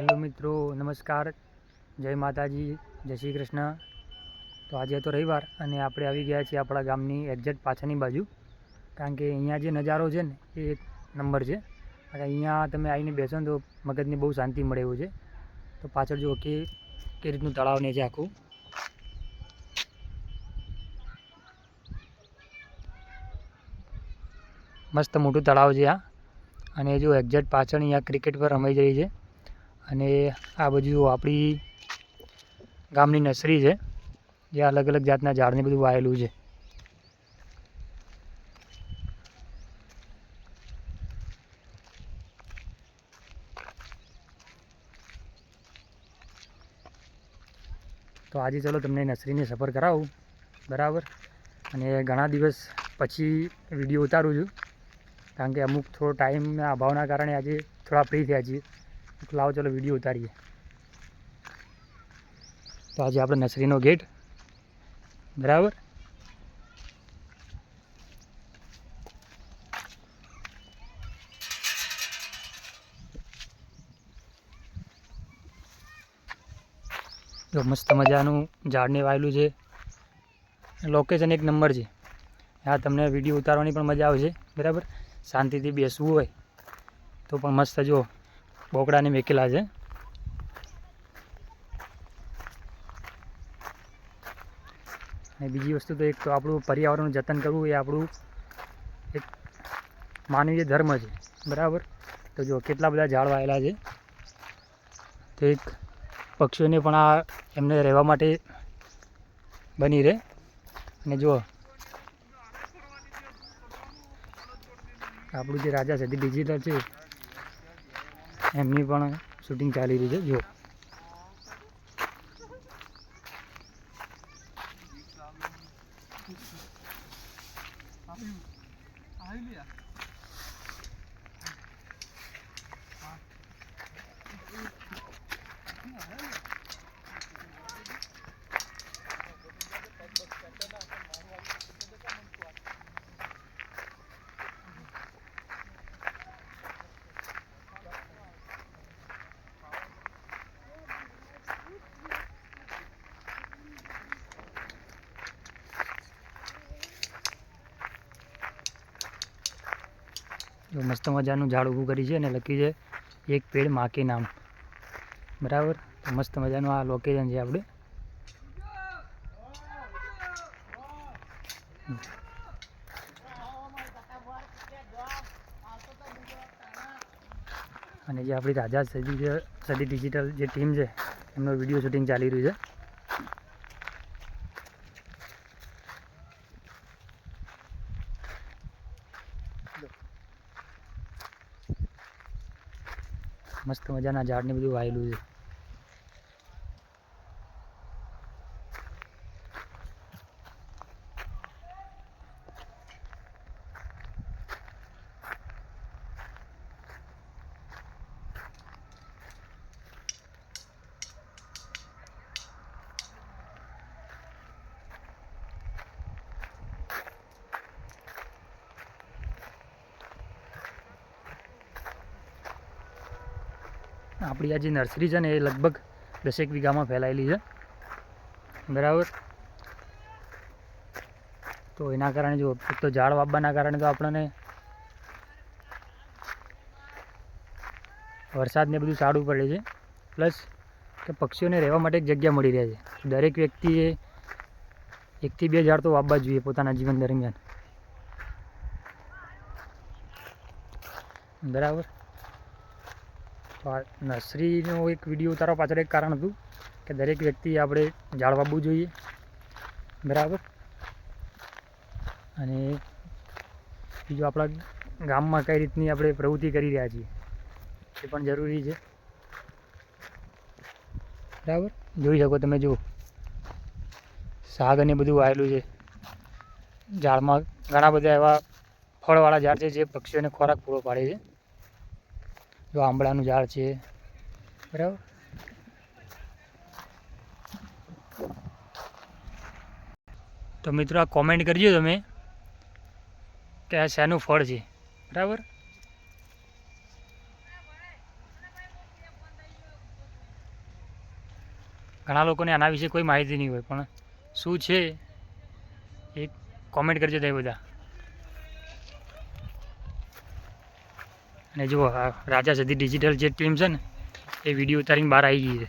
Hello મિત્રો, નમસ્કાર. જય માતાજી, જય શ્રી કૃષ્ણ. તો આજે તો રવિવાર અને આપણે આવી ગયા છીએ આપણા ગામની એક્ઝેક્ટ પાછળની બાજુ. કારણ કે અહીંયા જે નજારો છે ને, એ એક નંબર છે. અહીંયા તમે આવીને બેસો ને તો મગજને બહુ શાંતિ મળે એવું છે. તો પાછળ જુઓ કે કે રીતનું તળાવ ને છે આખું. મસ્ત મોટું તળાવ છે આ. અને જો એક્ઝેક્ટ પાછળ અહીંયા ક્રિકેટ પર રમાઈ રહી છે. અને આ બાજુ આપણી ગામની નર્સરી છે જે અલગ અલગ જાતના ઝાડને બધું વાયેલું છે. તો આજે ચલો તમને નર્સરીની સફર કરાવું, બરાબર? અને ઘણા દિવસ પછી વીડિયો ઉતારું છું, કારણ કે અમુક થોડો ટાઈમના અભાવના કારણે આજે થોડા ફ્રી થયા છીએ. લાવો, ચલો વીડિયો ઉતારીએ. તો આજે આપણે નર્સરીનો ગેટ. બરાબર? જો મસ્ત મજાનું ઝાડને વાયેલું છે. લોકેશન એક નંબર છે. આ તમને વીડિયો ઉતારવાની પણ મજા આવશે. બરાબર? શાંતિથી બેસવું હોય તો પણ મસ્ત જો બોકડાને મેકેલા છે. અને બીજી વસ્તુ તો એક તો આપણું પર્યાવરણનું જતન કરવું એ આપણું એક માનવીય ધર્મ છે. બરાબર? તો જો કેટલા બધા ઝાડ વાયેલા છે. તો એક પક્ષીઓને પણ આ એમને રહેવા માટે બની રહે. અને જો આપણું જે રાજા છે તે ડિજિટલ છે એમની પણ શૂટિંગ ચાલી રહી છે જો જો મસ્ત મજાનું ઝાડ ઊભું કરી છે અને લખી છે, એક પેડ માકી નામ. બરાબર? તો મસ્ત મજાનું આ લોકેશન છે આપણે અને જે આપણી રાજા સદી છે, સદી ડિજિટલ જે ટીમ છે, એમનો વીડિયો શૂટિંગ ચાલી રહ્યું છે. મસ્ત મજાના ઝાડને બધું વાયેલું છે. આપણી આ જે નર્સરી છે ને એ લગભગ દસેક વીઘામાં ફેલાયેલી છે. બરાબર? તો એના કારણે જો તો ઝાડ વાવવાના કારણે તો આપણને વરસાદને બધું સારું પડે છે. પ્લસ કે પક્ષીઓને રહેવા માટે એક જગ્યા મળી રહે છે. દરેક વ્યક્તિએ એકથી બે ઝાડ તો વાવવા જોઈએ પોતાના જીવન દરમિયાન. બરાબર? નર્સરીનો એક વીડિયો ઉતારવા પાછળ એક કારણ હતું કે દરેક વ્યક્તિએ આપણે ઝાડ વાવવું જોઈએ. બરાબર? અને બીજું આપણા ગામમાં કઈ રીતની આપણે પ્રવૃત્તિ કરી રહ્યા છીએ એ પણ જરૂરી છે. બરાબર? જોઈ શકો તમે જુઓ. શાક અને બધું વાયેલું છે. ઝાડમાં ઘણા બધા એવા ફળવાળા ઝાડ છે જે પક્ષીઓને ખોરાક પૂરો પાડે છે. જો આંબળાનું ઝાડ છે. બરાબર? તો મિત્રો આ કોમેન્ટ કરજો તમે કે આ શાનું ફળ છે. બરાબર? ઘણા લોકોને આના વિશે કોઈ માહિતી નહીં હોય, પણ શું છે એ કોમેન્ટ કરજો તમે બધા. અને જુઓ રાજા સધી ડિજિટલ જે ટીમ છે ને, એ વીડિયો ઉતારીને બહાર આવી ગઈ છે.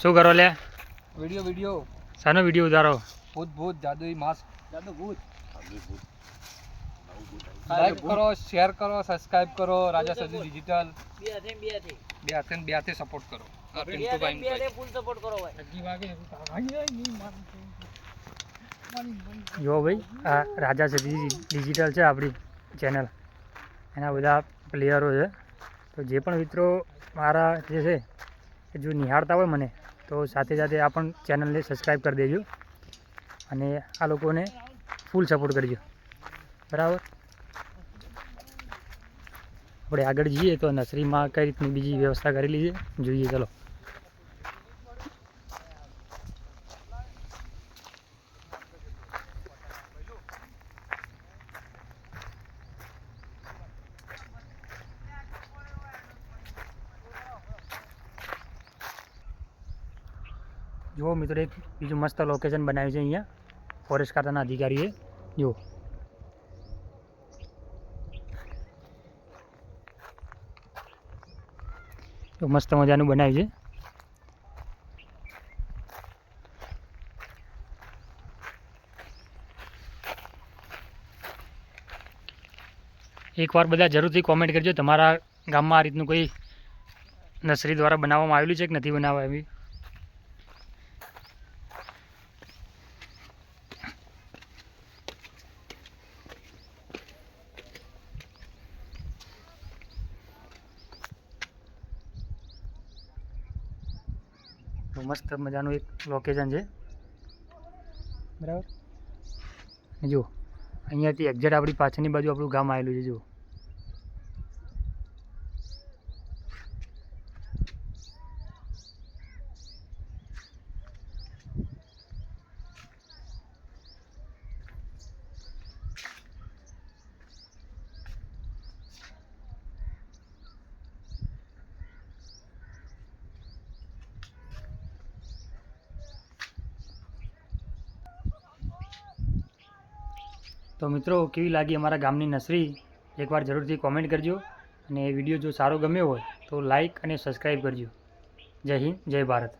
શું કરો લે? વિડિયો વિડિયો સાનો વીડિયો ઉતારો. ભૂત ભૂત જાદુઈ માસ. જાદુ ભૂત. લાઈક કરો શેર કરો સબસ્ક્રાઇબ કરો રાજા સદી ડિજિટલ બે હાથે ને બે હાથે સપોર્ટ કરો. આ વાગે જો ભાઈ આ રાજા સજી ડિજિટલ છે આપણી ચેનલ એના બધા પ્લેયરો છે. તો જે પણ મિત્રો મારા જે છે જો નિહાળતા હોય મને, તો સાથે સાથે આ પણ ચેનલને સબસ્ક્રાઈબ કરી દેજો અને આ લોકોને ફૂલ સપોર્ટ કરજો. બરાબર? આપણે આગળ જઈએ તો નર્સરીમાં કઈ રીતની બીજી વ્યવસ્થા કરેલી છે? જોઈએ, ચલો. જુઓ મિત્રો એક બીજું મસ્ત લોકેશન બનાવ્યું છે અહીંયા. ફોરેસ્ટ ખાતાના અધિકારીએ. જુઓ. મસ્ત મજાનું બનાવ્યું છે. એકવાર બધા જરૂરથી કોમેન્ટ કરજો. તમારા ગામમાં આ રીતનું કોઈ નર્સરી દ્વારા બનાવવામાં આવેલું છે કે નથી બનાવવા આવી તો મસ્ત મજાનું એક લોકેશન છે. બરાબર? જુઓ, અહીંયાથી એક્ઝેટ આપણી પાછળની બાજુ આપણું ગામ આવેલું છે, જુઓ. તો મિત્રો, કેવી લાગી અમારા ગામની નર્સરી એકવાર જરૂરથી કોમેન્ટ કરજો અને વીડિયો જો સારો ગમ્યો હોય તો લાઈક અને સબસ્ક્રાઈબ કરજો. જય હિન્દ, જય ભારત.